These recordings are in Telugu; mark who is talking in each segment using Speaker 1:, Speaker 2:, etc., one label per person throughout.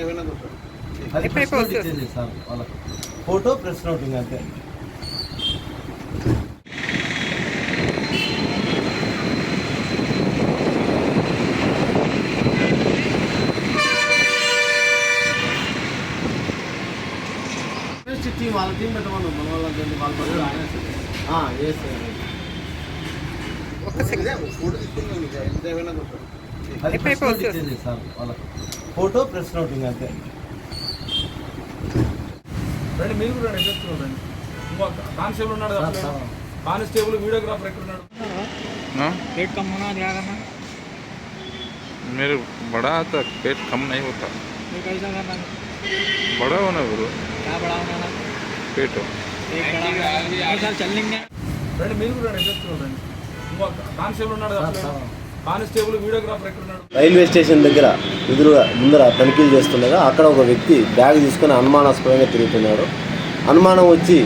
Speaker 1: అది
Speaker 2: ఎప్పుడు
Speaker 1: ప్రెస్ నోట్
Speaker 2: వస్తుంది?
Speaker 1: ఇచ్చేది సార్ వాళ్ళకి ఫోటో ప్రెస్ నోట్ ఇంకా అంతే టీం వాళ్ళ టీం పెట్టమను మన వాళ్ళకి వాళ్ళ పనులు ఆయన ఆ, yes sir.
Speaker 2: ఒక్క సెకండ్
Speaker 1: అది
Speaker 2: ఎప్పుడు
Speaker 1: ప్రెస్ నోట్
Speaker 2: వస్తుంది?
Speaker 1: ఇచ్చేది సార్ వాళ్ళకి ఫోటో ప్రెస్ నోట్ ఇంకా అంతే
Speaker 3: రండి మీరు కూడా రండి ఎదురు రండి ఇంకో కానిస్టేబుల్ ఉన్నాడు
Speaker 1: సార్,
Speaker 3: అసలు.
Speaker 1: సార్.
Speaker 3: కానిస్టేబుల్ వీడియోగ్రాఫర్ ఎక్కడ ఉన్నాడు
Speaker 4: हाँ
Speaker 2: पेट कम होना क्या करना
Speaker 4: मेरे बड़ा आता पेट कम नहीं होता
Speaker 2: ये कैसा करना
Speaker 4: बड़ा होना गुरु
Speaker 2: क्या बड़ा होना
Speaker 4: पेट
Speaker 2: पेट बड़ा होना साल चल लेंगे
Speaker 3: రండి మీరు కూడా రండి ఎదురు రండి ఇంకో కానిస్టేబుల్ ఉన్నాడు
Speaker 1: సార్,
Speaker 3: అసలు.
Speaker 1: Sir.
Speaker 3: Constable videographer
Speaker 1: railway station దగ్గర ఎదురుగా ముందర తనిఖీలు చేస్తుండగా అక్కడ ఒక వ్యక్తి బ్యాగ్ తీసుకొని అనుమానాస్పదంగా తిరుగుతున్నాడు. అనుమానం వచ్చి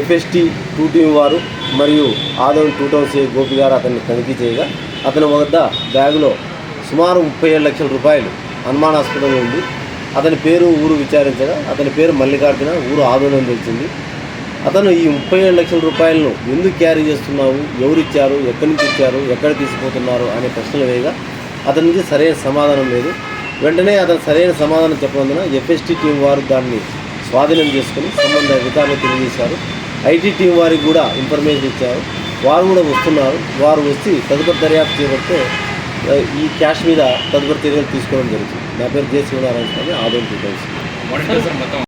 Speaker 1: ఎఫ్ఎస్టి టూ టీం వారు మరియు ఆదవ్ టూ టౌన్ సి గోపి గారు అతన్ని తనిఖీ చేయగా అతని వద్ద బ్యాగులో సుమారు ముప్పై ఏడు లక్షల రూపాయలు అనుమానాస్పదంగా ఉంది. అతని పేరు ఊరు విచారించగా అతని పేరు మల్లికార్జున ఊరు ఆదోళన తెలిసింది. అతను ఈ ముప్పై ఏడు లక్షల రూపాయలను ఎందుకు క్యారీ చేస్తున్నావు? ఎవరు ఇచ్చారు ఎక్కడి నుంచి ఇచ్చారు ఎక్కడ తీసుకుపోతున్నారు? అనే ప్రశ్నలు వేయగా అతని నుంచి సరైన సమాధానం లేదు. వెంటనే అతను సరైన సమాధానం చెప్పనందున ఎఫ్ఎస్టీ టీం వారు దాన్ని స్వాధీనం చేసుకుని సంబంధ అధికారులు తెలియజేశారు. ఐటీ టీం వారికి కూడా ఇన్ఫర్మేషన్ ఇచ్చారు. వారు కూడా వస్తున్నారు. వారు వచ్చి తదుపరి దర్యాప్తు చేపడితే ఈ క్యాష్ మీద తదుపరి చర్యలు తీసుకోవడం జరుగుతుంది. నా పేరు జే శివనారాయణ స్వామి ఆదోళన